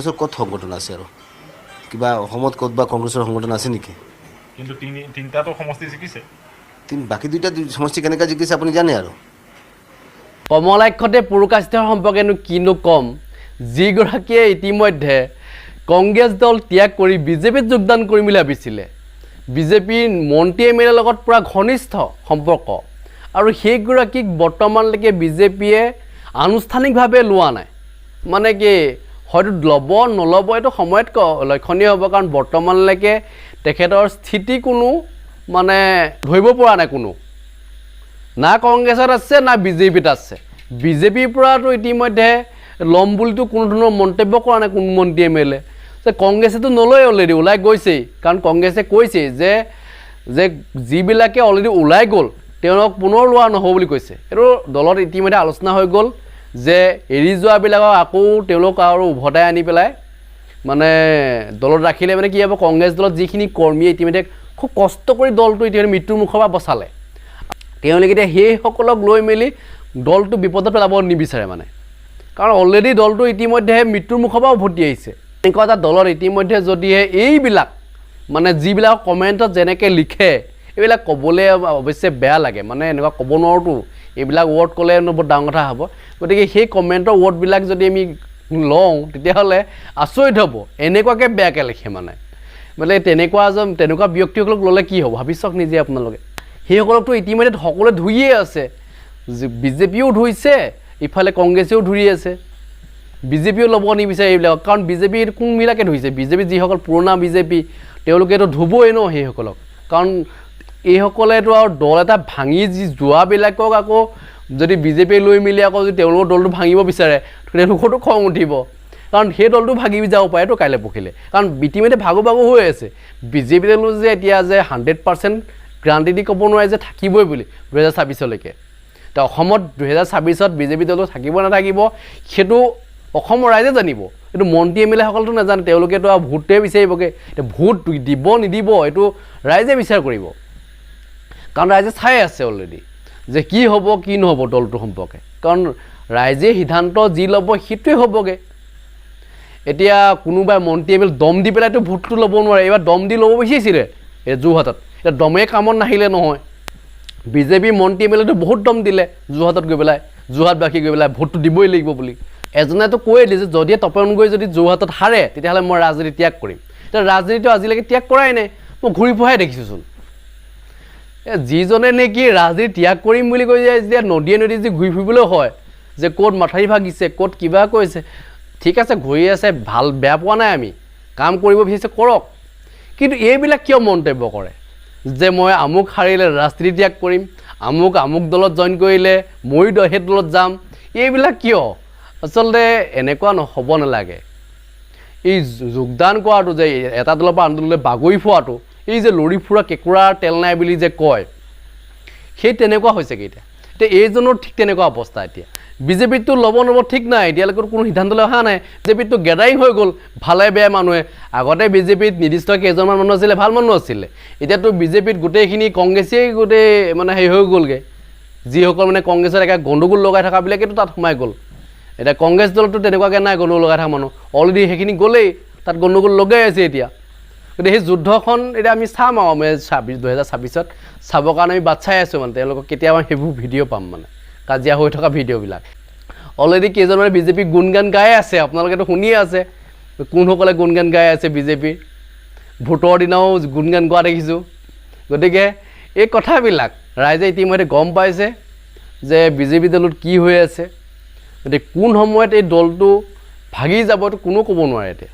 কংগ্ৰেছৰ ক'ত সংগঠন আছে আৰু? কিবা অসমত ক'ত বা কংগ্ৰেছৰ সংগঠন আছে নেকি? কিন্তু তিনি তিনিটাতো সমষ্টি জিকিছে। তিনি বাকী দুইটা সমষ্টি কেনেকৈ জিকিছে আপুনি জানে আৰু? কমলাক্ষতে পুৰকাষ্ঠৰ সম্পৰ্কেনো কিনো ক'ম? যিগৰাকীয়ে ইতিমধ্যে কংগ্ৰেছ দল ত্যাগ কৰি বিজেপিত যোগদান কৰিম বুলি ভাবিছিলে। বিজেপিৰ মন্ত্ৰী এম এল এৰ লগত পূৰা ঘনিষ্ঠ সম্পৰ্ক। আৰু সেইগৰাকীক বৰ্তমানলৈকে বিজেপিয়ে আনুষ্ঠানিকভাৱে লোৱা নাই। মানে কি হয়তো ল'ব, নল'ব, এইটো সময়ত লক্ষণীয় হ'ব। কাৰণ বৰ্তমানলৈকে তেখেতৰ স্থিতি কোনো মানে ধৰিব পৰা নাই কোনো। না কংগ্ৰেছত আছে, না বিজেপিত আছে। বিজেপিৰ পৰাতো ইতিমধ্যে ল'ম বুলিতো কোনো ধৰণৰ মন্তব্য কৰা নাই কোনো মন্ত্ৰী এম এল এ। যে কংগ্ৰেছেতো নলয় অলৰেডি ওলাই গৈছেই। কাৰণ কংগ্ৰেছে কৈছেই যে যে যিবিলাকে অলৰেডি ওলাই গ'ল, তেওঁলোকক পুনৰ লোৱা নহ'ব বুলি কৈছে। এইটো দলত ইতিমধ্যে আলোচনা হৈ গ'ল। যে এৰি যোৱাবিলাকক আকৌ তেওঁলোক আৰু উভতাই আনি পেলাই মানে দলত ৰাখিলে মানে কি হ'ব কংগ্ৰেছ দলত যিখিনি কৰ্মীয়ে ইতিমধ্যে খুব কষ্ট কৰি দলটো ইতিমধ্যে মৃত্যুৰ মুখৰ পৰা বচালে। তেওঁলোকে এতিয়া সেইসকলক লৈ মেলি দলটো বিপদত পেলাব নিবিচাৰে মানে। কাৰণ অলৰেডি দলটো ইতিমধ্যে মৃত্যুৰ মুখৰ পৰা উভতি আহিছে। এনেকুৱা এটা দলত ইতিমধ্যে যদিহে এইবিলাক মানে যিবিলাক কমেণ্টত যেনেকৈ লিখে এইবিলাক ক'বলৈ অৱশ্যে বেয়া লাগে। মানে এনেকুৱা ক'ব নোৱাৰোতো। এইবিলাক ৱৰ্ড ক'লে বৰ ডাঙৰ কথা হ'ব। গতিকে সেই কমেণ্টৰ ৱৰ্ডবিলাক যদি আমি লওঁ, তেতিয়াহ'লে আচৰিত হ'ব। এনেকুৱাকৈ বেয়াকৈ লিখে মানে। মানে তেনেকুৱা এজন, তেনেকুৱা ব্যক্তিসকলক ল'লে কি হ'ব? ভাবি চাওক নিজে আপোনালোকে। সেইসকলকতো ইতিমধ্যে সকলোৱে ধুইয়ে আছে। বিজেপিও ধুইছে, ইফালে কংগ্ৰেছেও ধুই আছে। বিজেপিও ল'ব নিবিচাৰে এইবিলাকক। কাৰণ বিজেপিৰ কোনবিলাকে ধৰিছে বিজেপি যিসকল পুৰণা বিজেপি, তেওঁলোকেতো ধুবই ন সেইসকলক। কাৰণ এইসকলেতো আৰু দল এটা ভাঙি যি যোৱাবিলাকক আকৌ যদি বিজেপিয়ে লৈ মেলি আকৌ যদি তেওঁলোকৰ দলটো ভাঙিব বিচাৰে তেওঁলোকৰতো খং উঠিব। কাৰণ সেই দলটো ভাগি যাব পাৰেতো কাইলৈ পৰহিলৈ। কাৰণ ইতিমধ্যে ভাগো ভাগো হৈ আছে। বিজেপি দলো যে এতিয়া যে হাণ্ড্ৰেড পাৰ্চেণ্ট গ্ৰাণ্টি দি ক'ব নোৱাৰে যে থাকিবই বুলি দুহেজাৰ ছাব্বিছলৈকে। তো অসমত দুহেজাৰ ছাব্বিছত বিজেপি দলটো থাকিব নাথাকিব সেইটো অসমৰ ৰাইজে জানিব। এইটো মন্ত্ৰী এম এল এসকলেতো নাজানে তেওঁলোকেতো আৰু ভোটটোৱে বিচাৰিবগৈ। এতিয়া ভোট দিব নিদিব এইটো ৰাইজে বিচাৰ কৰিব। কাৰণ ৰাইজে চাই আছে অলৰেডি যে কি হ'ব, কি নহ'ব দলটোৰ সম্পৰ্কে। কাৰণ ৰাইজে সিদ্ধান্ত যি ল'ব সেইটোৱে হ'বগৈ। এতিয়া কোনোবাই মন্ত্ৰী এম এল দম দি পেলাইতো ভোটটো ল'ব নোৱাৰে। এইবাৰ দম দি ল'ব বিচাৰিছিলে এই যোৰহাটত। এতিয়া দমে কামত নাহিলে নহয়। বিজেপি মন্ত্ৰী এম এল এটো বহুত দম দিলে যোৰহাটত গৈ পেলাই। যোৰহাটবাসী গৈ পেলাই ভোটটো দিবই লাগিব বুলি। এজনেতো কৈয়ে দিছে যদিহে তপন গগৈ যদি যোৰহাটত হাৰে, তেতিয়াহ'লে মই ৰাজনীতি ত্যাগ কৰিম। এতিয়া ৰাজনীতিটো আজিলৈকে ত্যাগ কৰাই নাই। মই ঘূৰি ফুৰাই দেখিছোঁচোন। এ যিজনে নেকি ৰাজনীতি ত্যাগ কৰিম বুলি কৈ যে যেতিয়া নদীয়ে নদীয়ে যি ঘূৰি ফুৰিবলৈ হয় যে ক'ত মাথাৰি ভাগিছে ক'ত কিবা কৰিছে ঠিক আছে ঘূৰি আছে ভাল বেয়া পোৱা নাই আমি কাম কৰিব বিচাৰিছে কৰক। কিন্তু এইবিলাক কিয় মন্তব্য কৰে? যে মই আমুক হাৰিলে ৰাজনীতি ত্যাগ কৰিম আমুক আমুক দলত জইন কৰিলে ময়ো সেই দলত যাম এইবিলাক কিয়? আচলতে এনেকুৱা ন হ'ব নালাগে। এই যোগদান কৰাটো যে এটা দলৰ পৰা আন দললৈ বাগৰি ফুৰাটো এই যে লৰি ফুৰা কেঁকুৰাৰ তেল নাই বুলি যে কয়, সেই তেনেকুৱা হৈছেগৈ এতিয়া। এতিয়া এইজনৰ ঠিক তেনেকুৱা অৱস্থা এতিয়া। বিজেপিতটো ল'ব নল'ব ঠিক নাই। এতিয়ালৈকে কোনো সিদ্ধান্তলৈ অহা নাই। বিজেপিতটো গেডাৰিং হৈ গ'ল, ভালে বেয়া মানুহে। আগতে বিজেপিত নিৰ্দিষ্ট কেইজনমান মানুহ আছিলে, ভালো মানুহ আছিলে। এতিয়াতো বিজেপিত গোটেইখিনি কংগ্ৰেছেই গোটেই মানে হেৰি হৈ গ'লগৈ। যিসকল মানে কংগ্ৰেছত একে গণ্ডগোল লগাই থকাবিলাকেতো তাত সোমাই গ'ল। এতিয়া কংগ্ৰেছ দলতো তেনেকুৱাকৈ নাই গণ্ডগোল লগাই থকা মানুহ। অলৰেডি সেইখিনি গ'লেই, তাত গণ্ডগোল লগাই আছে এতিয়া। গতিকে সেই যুদ্ধখন এতিয়া আমি চাম আৰু আমি ছাব্বিছ, দুহেজাৰ ছাব্বিছত। চাবৰ কাৰণে আমি বাট চাই আছোঁ মানে তেওঁলোকক কেতিয়াবা সেইবোৰ ভিডিঅ' পাম মানে কাজিয়া হৈ থকা ভিডিঅ'বিলাক। অলৰেডি কেইজনমানে বিজেপি গুণগান গাই আছে, আপোনালোকেতো শুনিয়ে আছে। কোনসকলে গুণগান গাই আছে বিজেপিৰ ভোটৰ দিনাও গুণগান গোৱা দেখিছোঁ। গতিকে এই কথাবিলাক, ৰাইজে ইতিমধ্যে গম পাইছে যে বিজেপি দলত কি হৈ আছে। গতিকে কোন সময়ত এই দলটো ভাগি যাব এইটো কোনো ক'ব নোৱাৰে এতিয়া।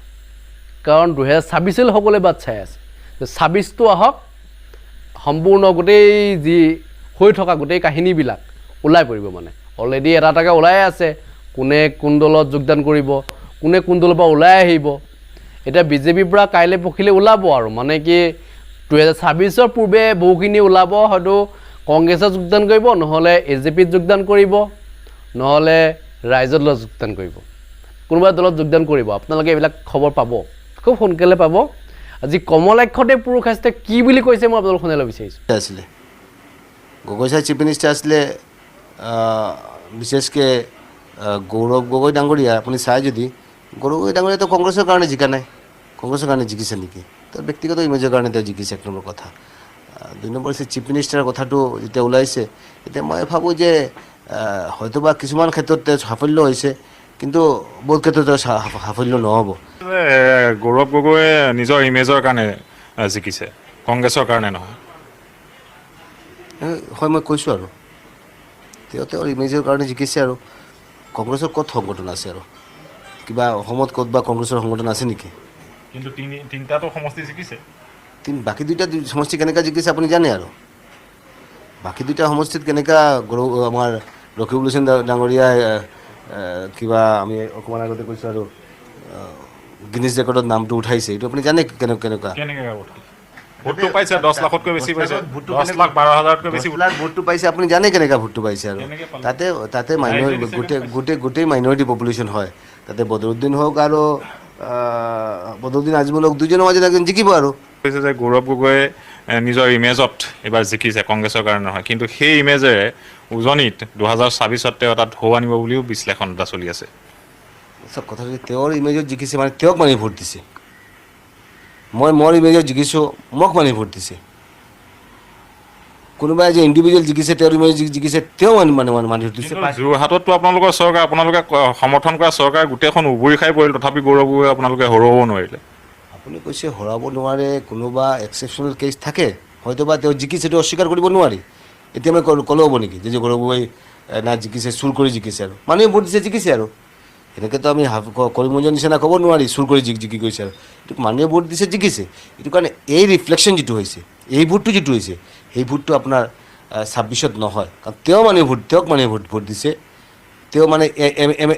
কাৰণ দুহেজাৰ ছাব্বিছলৈ সকলোৱে বাট চাই আছে। ছাব্বিছটো আহক, সম্পূৰ্ণ গোটেই যি হৈ থকা গোটেই কাহিনীবিলাক ওলাই পৰিব মানে। অলৰেডি এটা এটাকৈ ওলাই আছে। কোনে কোন দলত যোগদান কৰিব, কোনে কোন দলৰ পৰা ওলাই আহিব। এতিয়া বিজেপিৰ পৰা কাইলৈ পৰহিলৈ ওলাব আৰু। মানে কি, দুহেজাৰ ছাব্বিছৰ পূৰ্বে বহুখিনি ওলাব, হয়তো কংগ্ৰেছত যোগদান কৰিব, নহ'লে এ জে পিত যোগদান কৰিব, নহ'লে ৰাইজৰ দলত যোগদান কৰিব। কোনোবা দলত যোগদান কৰিব। আপোনালোকে এইবিলাক খবৰ পাব। খুব সোনকালে পাব। আজি কমলাক্ষদেৱ পুৰুষাস্তে কি বুলি কৈছে মই আপোনালোক শুনাবলৈ বিচাৰিছোঁ। আছিলে। গগৈ ছাৰ চিফ মিনিষ্টাৰ আছিলে বিশেষকৈ গৌৰৱ গগৈ ডাঙৰীয়া, আপুনি চাই যদি, গৌৰৱ ডাঙৰীয়াতো কংগ্ৰেছৰ কাৰণে জিকা নাই, কংগ্ৰেছৰ কাৰণে জিকিছে নেকি? তেওঁৰ ব্যক্তিগত ইমেজৰ কাৰণে তেওঁ জিকিছে এক নম্বৰ কথা। দুই নম্বৰ হৈছে চিফ মিনিষ্টাৰৰ কথাটো যেতিয়া ওলাইছে, এতিয়া মই ভাবোঁ যে হয়তোবা কিছুমান ক্ষেত্ৰত তেওঁ সাফল্য হৈছে, কিন্তু বহুত ক্ষেত্ৰত তেওঁ সা- সাফল্য নহ'ব। যে গৌৰৱ গগৈয়ে নিজৰ ইমেজৰ কাৰণে জিকিছে। কংগ্ৰেছৰ কাৰণে নহয়। হয় মই কৈছোঁ আৰু। তেওঁ তেওঁৰ ইমেজৰ কাৰণে জিকিছে আৰু। কংগ্ৰেছৰ ক'ত সংগঠন আছে আৰু? কিবা অসমত ক'ত বা কংগ্ৰেছৰ সংগঠন আছে নেকি? কিন্তু তিনি তিনিটাতো সমষ্টি জিকিছে। তিনি বাকী দুইটা সমষ্টি কেনেকুৱা জিকিছে আপুনি জানে আৰু? বাকী দুইটা সমষ্টিত কেনেকুৱা গৌৰৱ আমাৰ ৰকিবুল হুছেইন ডাঙৰীয়াই কিবা আমি অকণমান আগতে কৈছোঁ আৰু গিনিজ ৰেকৰ্ডত নামটো উঠাইছে। এইটো আপুনি জানে কেনেকুৱা কেনেকুৱা? কেনেকৈ উঠিল ভোটটো পাইছে দহ লাখতকৈ বেছি দহ পাইছে। লাখত ভোটটো দহ কেনেকৈ- লাখ বাৰ হাজাৰতকৈ বেছি দহ লাখ ভোটটো পাইছে আপুনি জানে কেনেকুৱা ভোটটো পাইছে আৰু? কেনেকৈ পালে? তাতে তাতে মাইনৰিটি দিছে গোটেই গোটেই গোটেই মাইনৰিটি পপুলেশ্যন হয়। তাতে বদৰুদ্দিন হওক আৰু বদৰুদ্দিন আজমল হওক দুজনৰ মাজত একজন জিকিব আৰু। কৈছে যে গৌৰৱ গগৈয়ে নিজৰ ইমেজত এইবাৰ জিকিছে কংগ্ৰেছৰ কাৰণে নহয়। কিন্তু সেই ইমেজেৰে উজনিত দুহেজাৰ ছাব্বিছত তেওঁ এটা ঢৌ আনিব বুলিও বিশ্লেষণ এটা চলি আছে। চব কথাটো যে তেওঁৰ ইমেজত জিকিছে মানে তেওঁক মানে ভোট দিছে। মই মোৰ ইমেজত জিকিছোঁ মোক মানে ভোট দিছে। কোনোবাই যে ইণ্ডিভিজুৱেল জিকিছে তেওঁৰ ইমেজত জিকিছে তেওঁ মানে মানে দিছে। যোৰহাটততো আপোনালোকৰ চৰকাৰ আপোনালোকে সমৰ্থন কৰা চৰকাৰ গোটেইখন উবুৰি খাই পৰিল তথাপি গৌৰৱ আপোনালোকে হৰুৱাব নোৱাৰিলে। আপুনি কৈছে হৰাব নোৱাৰে কোনোবা এক্সেপশ্যনেল কেছ থাকে হয়তোবা তেওঁ জিকিছে সেইটো অস্বীকাৰ কৰিব নোৱাৰি। এতিয়া মই ক'লো ক'লেও হ'ব নেকি? যে যে গৌৰৱ গগৈ না জিকিছে চুৰ কৰি জিকিছে আৰু। মানুহে ভোট দিছে জিকিছে আৰু। সেনেকৈতো আমি হাফ ক- কৰিমগঞ্জৰ নিচিনা ক'ব নোৱাৰি চুৰ কৰি জিক গৈছে আৰু মানুহে ভোট দিছে জিকিছে এইটো কাৰণে এই ৰিফ্লেকশ্যন যিটো হৈছে এই ভোটটো যিটো হৈছে সেই ভোটটো আপোনাৰ ছাব্বিছত নহয়। কাৰণ তেওঁ মানুহে ভোট, তেওঁক মানুহে ভোট ভোট দিছে। তেওঁ মানে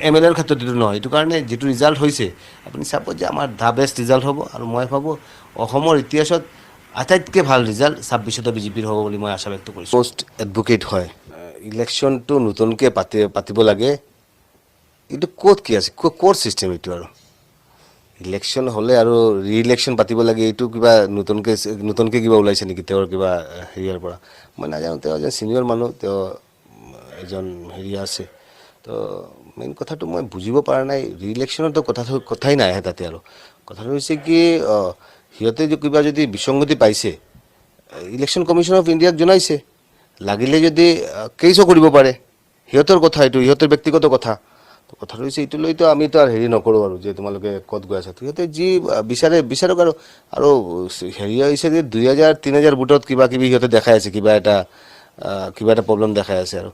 এম এল এৰ ক্ষেত্ৰত এইটো নহয় এইটো কাৰণে যিটো ৰিজাল্ট হৈছে, আপুনি চাব যে আমাৰ দ্য বেষ্ট ৰিজাল্ট হ'ব আৰু মই ভাবোঁ অসমৰ ইতিহাসত আটাইতকৈ ভালো ৰিজাল্ট ছাব্বিছতে বিজেপিৰ হ'ব বুলি মই আশা ব্যক্ত কৰিছোঁ। পষ্ট এডভকেট হয়। ইলেকশ্যনটো নতুনকৈ পাতি, পাতিব লাগে। এইটো ক'ত কি আছে? ক'ৰ ছিষ্টেম এইটো আৰু? ইলেকশ্যন হ'লে আৰু ৰি ইলেকশ্যন পাতিব লাগে, এইটো কিবা নতুনকৈ নতুনকৈ কিবা ওলাইছে নেকি? তেওঁৰ কিবা হেৰিয়াৰ পৰা। মই নাজানো, তেওঁ এজন ছিনিয়ৰ মানুহ, তেওঁ, এজন হেৰি আছে। তো মেইন কথাটো মই বুজিব পৰা নাই। ৰি ইলেকশ্যনতো কথাটো কথাই নাই আহে তাতে আৰু। কথাটো হৈছে কি সিহঁতে কিবা যদি বিসংগতি পাইছে ইলেকশ্যন কমিশ্যন অফ ইণ্ডিয়াক জনাইছে, লাগিলে যদি কেইছো কৰিব পাৰে? সিহঁতৰ কথা এইটো, সিহঁতৰ ব্যক্তিগত কথা। কথাটো হৈছে, এইটো লৈতো আমিতো আৰু হেৰি নকৰোঁ আৰু যে তোমালোকে ক'ত গৈ আছা। সিহঁতে যি বিচাৰে, বিচাৰক আৰু আৰু হেৰি হৈছে যে দুই হাজাৰ, তিনি হাজাৰ ভোটত কিবা কিবি সিহঁতে দেখাই আছে, কিবা এটা কিবা এটা প্ৰব্লেম দেখাই আছে আৰু।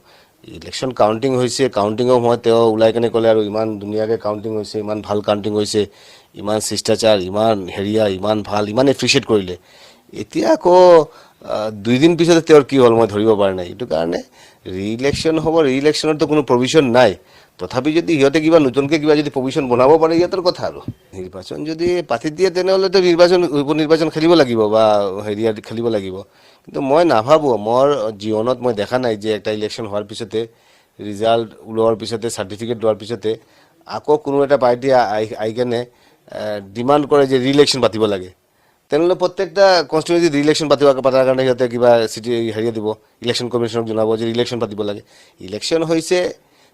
ইলেকশ্যন কাউণ্টিং হৈছে কাউণ্টিঙৰ সময়ত তেওঁ ওলাই কেনে ক'লে আৰু ইমান ধুনীয়াকৈ কাউণ্টিং হৈছে, ইমান ভালো কাউণ্টিং হৈছে, ইমান শিষ্টাচাৰ, ইমান হেৰিয়া, ইমান ভালো, ইমান এপ্ৰিচিয়েট কৰিলে। এতিয়া আকৌ দুইদিন পিছতে তেওঁৰ কি হ'ল মই ধৰিব পৰা নাই। এইটো কাৰণে ৰি ইলেকশ্যন হ'ব ৰি ইলেকশ্যনৰতো কোনো প্ৰভিশ্যন নাই। তথাপি যদি সিহঁতে কিবা নতুনকৈ কিবা যদি প্ৰভিশ্যন বনাব পাৰে সিহঁতৰ কথা আৰু। নিৰ্বাচন যদি পাতি দিয়ে তেনেহ'লেতো নিৰ্বাচন উপ নিৰ্বাচন খেলিব লাগিব বা হেৰিয়াত খেলিব লাগিব। কিন্তু মই নাভাবোঁ, মোৰ জীৱনত মই দেখা নাই যে এটা ইলেকশ্যন হোৱাৰ পিছতে ৰিজাল্ট ওলোৱাৰ পিছতে চাৰ্টিফিকেট লোৱাৰ পিছতে, আকৌ কোনো এটা পাৰ্টি আহি আহি কেনে ডিমাণ্ড কৰে যে ৰি ইলেকশ্যন পাতিব লাগে। তেনেহ'লে প্ৰত্যেকটা কনষ্টিটুৱেঞ্চি ইলেকশ্যন পাতিব, পতাৰ কাৰণে সিহঁতে কিবা চিটি হেৰি দিব ইলেকশ্যন কমিশ্যনক জনাব যে ইলেকশ্যন পাতিব লাগে। ইলেকশ্যন হৈছে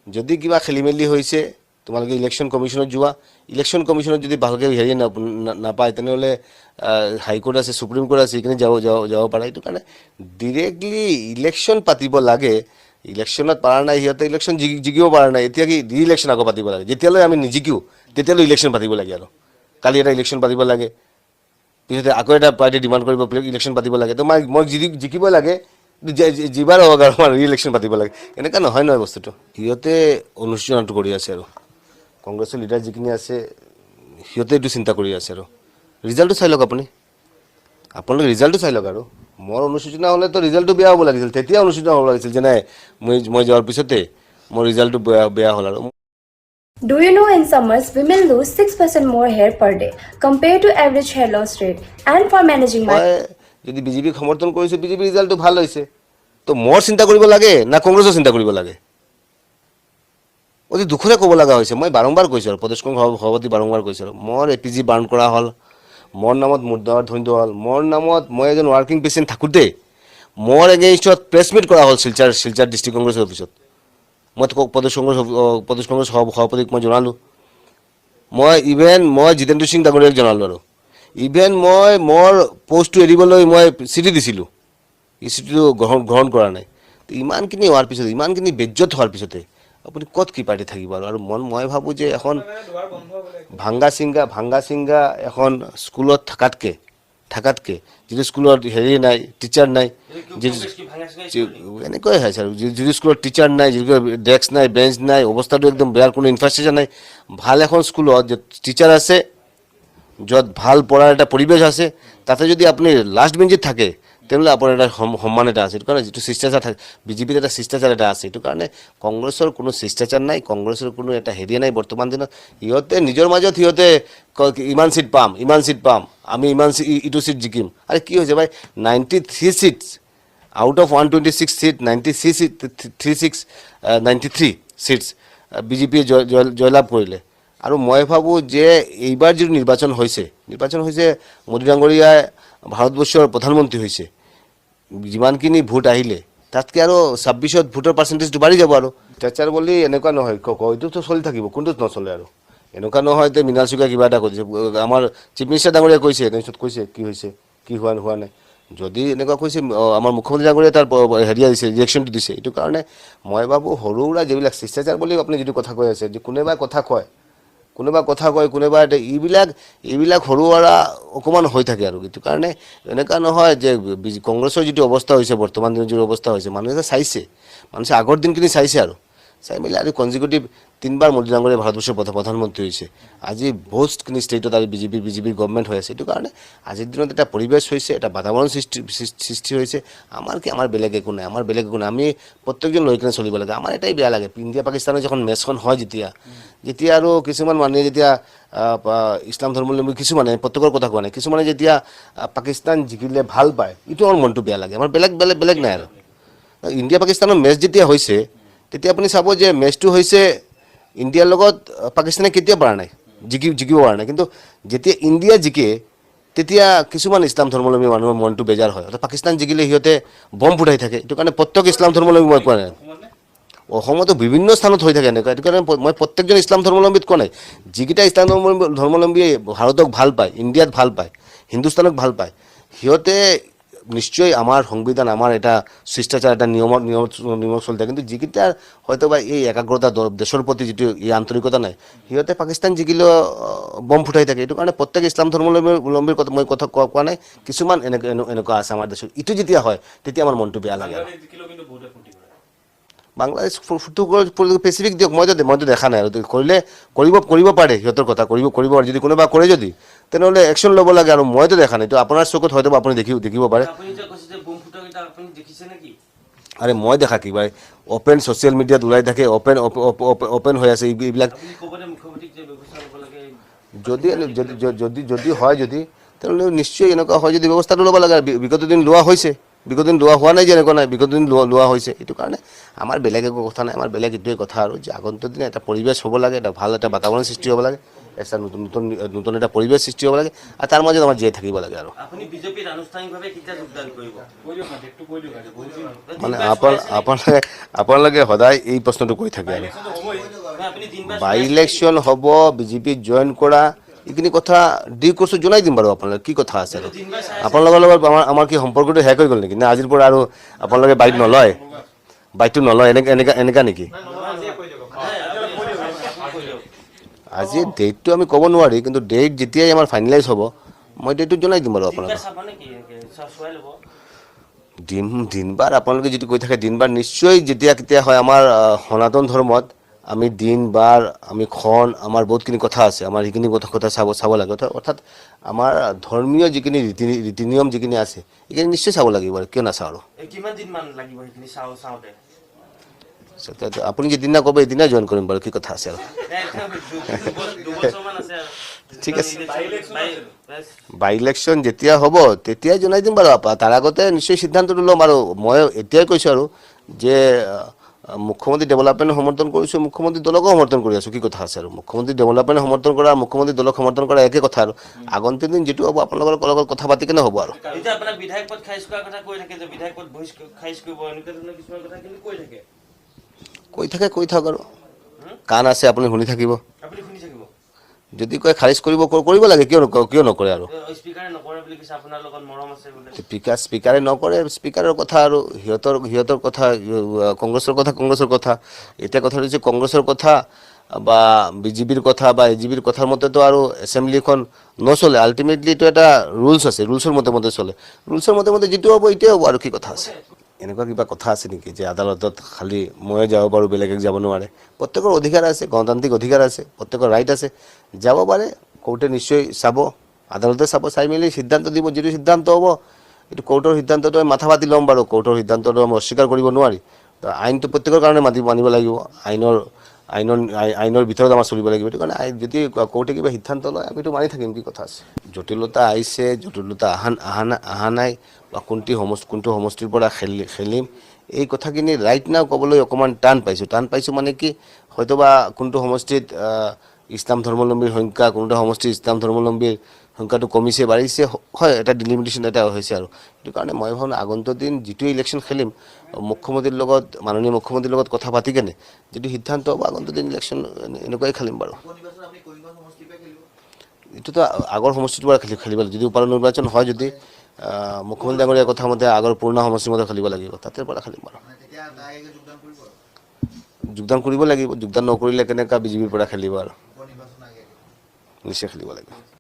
যদি কিবা খেলি মেলি হৈছে, তোমালোকে ইলেকশ্যন কমিশ্যনত যোৱা। ইলেকশ্যন কমিশ্যনত যদি ভালকৈ হেৰি নাপ- নাপায়, তেনেহ'লে হাইকোৰ্ট আছে সুপ্ৰিম কোৰ্ট আছে সেইখিনি যাব যাব যাব পাৰা। সেইটো কাৰণে ডিৰেক্টলি ইলেকশ্যন পাতিব লাগে। ইলেকশ্যনত পাৰা নাই, সিহঁতে ইলেকশ্যন জিকি জিকিব পৰা নাই। এতিয়া কি ৰি ইলেকশ্যন আকৌ পাতিব লাগে। যেতিয়ালৈ আমি নিজিকিও, তেতিয়ালৈ ইলেকশ্যন পাতিব লাগে আৰু। কালি এটা ইলেকশ্যন পাতিব লাগে। পিছতে আকৌ এটা পাৰ্টি ডিমাণ্ড কৰিব ইলেকশ্যন পাতিব লাগে। তো মই মই জিকিব লাগে। যিবাৰ হওক আৰু আমাৰ ইলেকশ্যন পাতিব লাগে। এনেকুৱা নহয় নহয় বস্তুটো। সিহঁতে অনুশোচনাটো কৰি আছে আৰু। কংগ্ৰেছৰ লিডাৰ যিখিনি আছে সিহঁতে এইটো চিন্তা কৰি আছে আৰু। ৰিজাল্টটো চাই লওক আপুনি। আপোনালোকে ৰিজাল্টটো চাই লওক আৰু। মোৰ অনুশোচনা হ'লেতো ৰিজাল্টটো বেয়া হ'ব লাগিছিল। তেতিয়া অনুশোচনা হ'ব লাগিছিল যে নাই মই মই যোৱাৰ পিছতে মোৰ ৰিজাল্টটো বেয়া বেয়া হ'ল আৰু। Do you know in summers women lose 6% more hair per day compared to average hair loss rate? And for managing my মই যদি বিজেপিক সমৰ্থন কৰিছোঁ, বিজেপিৰ ৰিজাল্টটো ভালো হৈছে। তো মোৰ চিন্তা কৰিব লাগে না কংগ্ৰেছৰ চিন্তা কৰিব লাগে? অতি দুখৰে ক'ব লগা হৈছে। মই বাৰম্বাৰ কৈছোঁ প্ৰদেশ কংগ্ৰেছ সভাপতি বাৰম্বাৰ কৈছোঁ আৰু। মোৰ এ পি জি বাৰ্ণ কৰা হ'ল, মোৰ নামত মুদ্ৰাৰ ধন্য হ'ল, মোৰ নামত মই এজন ৱাৰ্কিং পেচেণ্ট থাকোঁতে মোৰ এগেইনষ্টত প্ৰেছ মিট কৰা হ'ল শিলচাৰ শিলচাৰ ডিষ্ট্ৰিক্ট কংগ্ৰেছৰ অফিচত মই প্ৰদেশ কংগ্ৰেছ প্ৰদেশ কংগ্ৰেছ সভাপতিক মই জনালোঁ। মই ইভেন মই জিতেন্দ্ৰ সিং ডাঙৰীয়াক জনালোঁ আৰু। ইভেন মই, মোৰ পষ্টটো এৰিবলৈ মই চিঠি দিছিলোঁ। এই চিঠিটো গ্ৰহণ গ্ৰহণ কৰা নাই। ইমানখিনি হোৱাৰ পিছতে, ইমানখিনি বেজ্জত হোৱাৰ পিছতে আপুনি ক'ত কি পাৰ্টি থাকিব আৰু মন, মই ভাবোঁ যে এখন ভাংগা চিংগা ভাংগা চিংগা এখন স্কুলত থকাতকৈ থকাতকৈ, যিটো স্কুলত হেৰি নাই টিচাৰ নাই এনেকুৱাই হৈছে আৰু যি- যিটো স্কুলত টিচাৰ নাই, যিটো ডেস্ক নাই বেঞ্চ নাই, অৱস্থাটো একদম বেয়া কোনো ইনফ্ৰাষ্ট্ৰাকচাৰ নাই, ভালো এখন স্কুলত টিচাৰ আছে য'ত ভালো পঢ়াৰ এটা পৰিৱেশ আছে, তাতে যদি আপুনি লাষ্ট বেঞ্চিত থাকে তেনেহ'লে আপোনাৰ এটা সম- সন্মান এটা আছে সেইটো কাৰণে যিটো থাকে। বিজেপিত এটা শিষ্টাচাৰ এটা আছে। সেইটো কাৰণে কংগ্ৰেছৰ কোনো শিষ্টাচাৰ নাই কংগ্ৰেছৰ কোনো এটা হেৰি নাই বৰ্তমান দিনত সিহঁতে নিজৰ মাজত সিহঁতে ইমান চিট পাম, ইমান চিট পাম। আমি ইমান ইটো চিট জিকিম। আৰে কি হৈছে ভাই? Ninety three seats out of one twenty six seat ninety three seat three six ninety three seats বিজেপিয়ে জয়- জয়লাভ কৰিলে আৰু মই ভাবোঁ যে এইবাৰ যিটো নিৰ্বাচন হৈছে নিৰ্বাচন হৈছে মোদী ডাঙৰীয়াই ভাৰতবৰ্ষৰ প্ৰধানমন্ত্ৰী হৈছে যিমানখিনি ভোট আহিলে তাতকৈ আৰু ছাব্বিছত ভোটৰ পাৰ্চেণ্টেজটো বাঢ়ি যাব আৰু টেচাৰ বুলি এনেকুৱা নহয় এইটোতো চলি থাকিব কোনটোত নচলে আৰু। এনেকুৱা নহয় যে মৃণাল চুকে কিবা এটা কৰিছে আমাৰ চিফ মিনিষ্টাৰ ডাঙৰীয়াই কৈছে তাৰপিছত কৈছে কি হৈছে কি হোৱা হোৱা নাই। যদি এনেকুৱা কৈছে আমাৰ মুখ্যমন্ত্ৰী ডাঙৰীয়াই তাৰ প- দিছে ৰিয়েকশ্যনটো দিছে এইটো কাৰণে মই ভাবোঁ সৰু সুৰা যিবিলাক শিষ্টাচাৰ বুলি আপুনি যিটো কথা কৈ আছে যে কোনোবাই কথা কয় কোনোবা কথা কয়, কোনোবা এটা- এইবিলাক এইবিলাক সৰু সুৰা অকণমান হৈ থাকে আৰু। সেইটো কাৰণে এনেকুৱা নহয় যে কংগ্ৰেছৰ যিটো অৱস্থা হৈছে, বৰ্তমান দিনত যিটো অৱস্থা হৈছে, মানুহে চাইছে, মানুহে আগৰ দিনখিনি চাইছে আৰু। চাই মেলি আৰু কনজিকিউটিভ তিনিবাৰ মোদী ডাঙৰীয়া ভাৰতবৰ্ষৰ প্ৰধান প্ৰধানমন্ত্ৰী হৈছে আজি বহুতখিনি ষ্টেটত আৰু বিজেপিৰ বিজেপিৰ গভমেণ্ট হৈ আছে সেইটো কাৰণে আজিৰ দিনত এটা পৰিৱেশ হৈছে, এটা বাতাবৰণ সৃষ্টি, সৃষ্টি- হৈছে। আমাৰ কি, আমাৰ বেলেগ একো নাই, আমাৰ বেলেগ একো নাই। আমি প্ৰত্যেকজন লৈ কিনে চলিব লাগে। আমাৰ এটাই বেয়া লাগে। ইণ্ডিয়া, পাকিস্তানৰ যখন মেচখন হয় যেতিয়া যেতিয়া আৰু কিছুমান মানুহে যেতিয়া ইছলাম ধৰ্মাৱলম্বী কিছুমানে, প্ৰত্যেকৰ কথা কোৱা নাই। কিছুমানে যেতিয়া পাকিস্তান জিকিলে ভালো পায়, এইটো আমাৰ মনটো বেয়া লাগে। আমাৰ বেলেগ বেলেগ বেলেগ নাই আৰু। ইণ্ডিয়া, পাকিস্তানৰ মেচ যেতিয়া হৈছে, তেতিয়া আপুনি চাব যে মেচটো হৈছে ইণ্ডিয়াৰ লগত পাকিস্তানে কেতিয়াও পৰা নাই জিকি জিকিব পৰা নাই কিন্তু যেতিয়া ইণ্ডিয়া জিকে তেতিয়া কিছুমান ইছলাম ধৰ্মাৱলম্বী মানুহৰ মনটো বেজাৰ হয় অৰ্থাৎ পাকিস্তান জিকিলে সিহঁতে বম ফুটাই থাকে সেইটো কাৰণে প্ৰত্যেক ইছলাম ধৰ্মাৱলম্বী মই কোৱা নাই অসমতো বিভিন্ন স্থানত হৈ থাকে এনেকুৱা সেইটো কাৰণে মই প্ৰত্যেকজন ইছলাম ধৰ্মাৱলম্বীত কোৱা নাই যিকেইটা ইছলাম ধৰ্মাৱলম্বী ধৰ্মাৱলম্বীয়ে ভাৰতক ভালো পায় ইণ্ডিয়াত ভালো পায় হিন্দুস্তানক ভালো পায় সিহঁতে নিশ্চয় আমাৰ সংবিধান আমাৰ এটা শিষ্টাচাৰ এটা নিয়ম নিয়ম নিয়ম চলি থাকে কিন্তু যিকেইটাৰ হয়তো বা এই একাগ্ৰতা দ- দেশৰ প্ৰতি যিটো এই আন্তৰিকতা নাই, সিহঁতে পাকিস্তান জিকিলেও বম ফুটাই থাকে। এইটো কাৰণে প্ৰত্যেক ইছলাম ধৰ্মাৱলম্বীৰ কথা মই কথা কোৱা কোৱা নাই। কিছুমান এনেকুৱা এনে- এনেকুৱা আছে আমাৰ দেশত। ইটো যেতিয়া হয়, তেতিয়া আমাৰ মনটো বেয়া লাগে। বাংলাদেশ স্পেচিফিক দিয়ক মইতো মইতো দেখা নাই আৰু কৰিলে কৰিব কৰিব পাৰে সিহঁতৰ কথা কৰিব কৰিব পাৰে যদি কোনোবা কৰে যদি তেনেহ'লে একশ্যন ল'ব লাগে আৰু মইতো দেখা নাই তো আপোনাৰ চকুত হয়তো আপুনি দেখি দেখিব পাৰে। আৰে মই দেখা কি ভাই অ'পেন ছ'চিয়েল মিডিয়াত ওলাই থাকে অ'পেন অ'পেন হৈ আছে এইবিলাক। যদি যদি যদি যদি হয় যদি তেনেহ'লে নিশ্চয় এনেকুৱা হয় যদি ব্যৱস্থাটো ল'ব লাগে বিগত দিন লোৱা হৈছে। বিগত দিন লোৱা হোৱা নাই যে এনেকুৱা নাই বিগত দিন লোৱা লোৱা হৈছে। এইটো কাৰণে আমাৰ বেলেগ একো কথা নাই আমাৰ বেলেগ এইটোৱে কথা আৰু যে আগন্তুক দিনে এটা পৰিৱেশ হ'ব লাগে এটা ভালো এটা বাতাবৰণ সৃষ্টি হ'ব লাগে এটা নতুন নতুন নতুন এটা পৰিৱেশ সৃষ্টি হ'ব লাগে আৰু তাৰ মাজত আমাৰ জীয়াই থাকিব লাগে আৰু। কৰিব? মানে আপোন আপোনালোকে আপোনালোকে সদায় এই প্ৰশ্নটো কৈ থাকে আৰু। বাই ইলেকশ্যন হ'ব বিজেপিত জইন কৰা এইখিনি কথা ডি কোৰ্চত জনাই দিম বাৰু আপোনালোকে কি কথা আছে? আপোনালোকৰ লগত আমাৰ আমাৰ কি সম্পৰ্কটো শেষ হৈ গ'ল নেকি? নে আজিৰ পৰা আৰু আপোনালোকে বাইক নলয়? বাইকটো নলয়? এনেকা এনেকা এনেকা নেকি? আজি ডেটটো আমি ক'ব নোৱাৰি কিন্তু ডেট যেতিয়াই আমাৰ ফাইনেলাইজ হ'ব মই ডেটটো জনাই দিম বাৰু ল'ব। দিন দিনবাৰ আপোনালোকে যিটো কৈ থাকে দিনবাৰ নিশ্চয় যেতিয়া কেতিয়া হয় আমাৰ সনাতন ধৰ্মত আমি দিন বাৰ আমি খন আমাৰ বহুতখিনি কথা আছে আমাৰ সেইখিনি কথা কথা চাব চাব লাগে। অৰ্থাৎ অৰ্থাৎ আমাৰ ধৰ্মীয় যিখিনি ৰীতি ৰীতি নিয়ম যিখিনি আছে সেইখিনি নিশ্চয় চাব লাগিব আৰু কিয় নাচাওঁ আৰু? মান তে- আপুনি যিদিনা ক'ব সেইদিনাই জইন কৰিম বাৰু কি কথা আছে আৰু? ঠিক আছে। বাই- ইলেকশ্যন যেতিয়া হ'ব তেতিয়াই জনাই দিম বাৰু। তাৰ আগতে নিশ্চয় সিদ্ধান্তটো ল'ম আৰু। মই এতিয়াই কৈছোঁ আৰু যে মুখ্যমন্ত্ৰী ডেভেলপমেণ্ট সমৰ্থন কৰিছোঁ মুখ্যমন্ত্ৰী দলকো সমৰ্থন কৰি আছোঁ কি কথা আছে আৰু? মুখ্যমন্ত্ৰী ডেভেলপমেণ্ট সমৰ্থন কৰা মুখ্যমন্ত্ৰী দলক সমৰ্থন কৰা একে কথা আৰু। আগন্তুক দিন যিটো হ'ব আপোনালোকৰ লগত কথা পাতি কেনে হ'ব আৰু। কৈ থাকে কৈ থাকে। কৈ থাকে কৈ থাকক আৰু। কাণ আছে আপুনি শুনি থাকিব। যদি কয় খাৰিজ কৰিব কৰিব লাগে কিয় কিয় নকৰে আৰু? স্পীকাৰে স্পীকাৰ নকৰে স্পীকাৰৰ কথা আৰু সিহঁতৰ সিহঁতৰ কথা কংগ্ৰেছৰ কথা কংগ্ৰেছৰ কথা। এতিয়া কথা হৈছে কংগ্ৰেছৰ কথা বা বিজেপিৰ কথা বা এ জি বিৰ কথাৰ মতেতো আৰু এছেম্বলিখন নচলে। আল্টিমেটলি এইটো এটা ৰুলছ আছে ৰুলছৰ মতে মতে চলে। ৰুলছৰ মতে মতে যিটো হ'ব এইটোৱে হ'ব আৰু কি কথা আছে। এনেকুৱা কিবা কথা আছে নেকি যে আদালতত খালি ময়ে যাব পাৰোঁ বেলেগে যাব নোৱাৰে? প্ৰত্যেকৰ অধিকাৰ আছে, গণতান্ত্ৰিক অধিকাৰ আছে, প্ৰত্যেকৰ ৰাইট আছে। যাব পাৰে কোৰ্টে নিশ্চয় চাব, আদালতে চাব, চাই মেলি সিদ্ধান্ত দিব, যিটো সিদ্ধান্ত হ'ব, এইটো কোৰ্টৰ সিদ্ধান্তটো আমি মাথা পাতি ল'ম বাৰু কোৰ্টৰ সিদ্ধান্তটো আমি অস্বীকাৰ কৰিব নোৱাৰি। তো আইনটো প্ৰত্যেকৰ কাৰণে মাতি, মানিব লাগিব, আইনৰ আইনৰ আই- আইনৰ ভিতৰত আমাৰ চলিব লাগিব। সেইটো কাৰণে আইন যদি কোৰ্টে কিবা সিদ্ধান্ত লয়, আমিতো মানি থাকিম কি কথা আছে। জটিলতা আহিছে, জটিলতা অহা অহা অহা নাই। বা কোনটি সমষ্টি কোনটো সমষ্টিৰ পৰা খেলি খেলিম এই কথাখিনি ৰাইট নাও ক'বলৈ অকণমান টান পাইছোঁ। টান পাইছোঁ মানে কি হয়তোবা কোনটো সমষ্টিত ইছলাম ধৰ্মাৱলম্বীৰ সংখ্যা কোনোটা সমষ্টিৰ ইছলাম ধৰ্মাৱলম্বীৰ সংখ্যাটো কমিছে বাঢ়িছে হয় এটা ডিলিমিটেশ্যন এটা হৈছে আৰু। সেইটো কাৰণে মই ভাবোঁ আগন্তুক দিন যিটো ইলেকশ্যন খেলিম মুখ্যমন্ত্ৰীৰ লগত মাননীয় মুখ্যমন্ত্ৰীৰ লগত কথা পাতি কেনে যিটো সিদ্ধান্ত হ'ব আগন্তুক দিন ইলেকশ্যন এনেকুৱাই খেলিম বাৰু। এইটোতো আগৰ সমষ্টিটোৰ পৰা খেলি খেলিব যদি উপ নিৰ্বাচন হয় যদি মুখ্যমন্ত্ৰী ডাঙৰীয়াৰ কথা মতে আগৰ পুৰণা সমষ্টিৰ মতে খেলিব লাগিব তাতে পৰা খেলিম বাৰু যোগদান কৰিব লাগিব যোগদান নকৰিলে কেনেকুৱা বিজেপিৰ পৰা খেলিব আৰু। নিশ্চয় খেলিব লাগিব।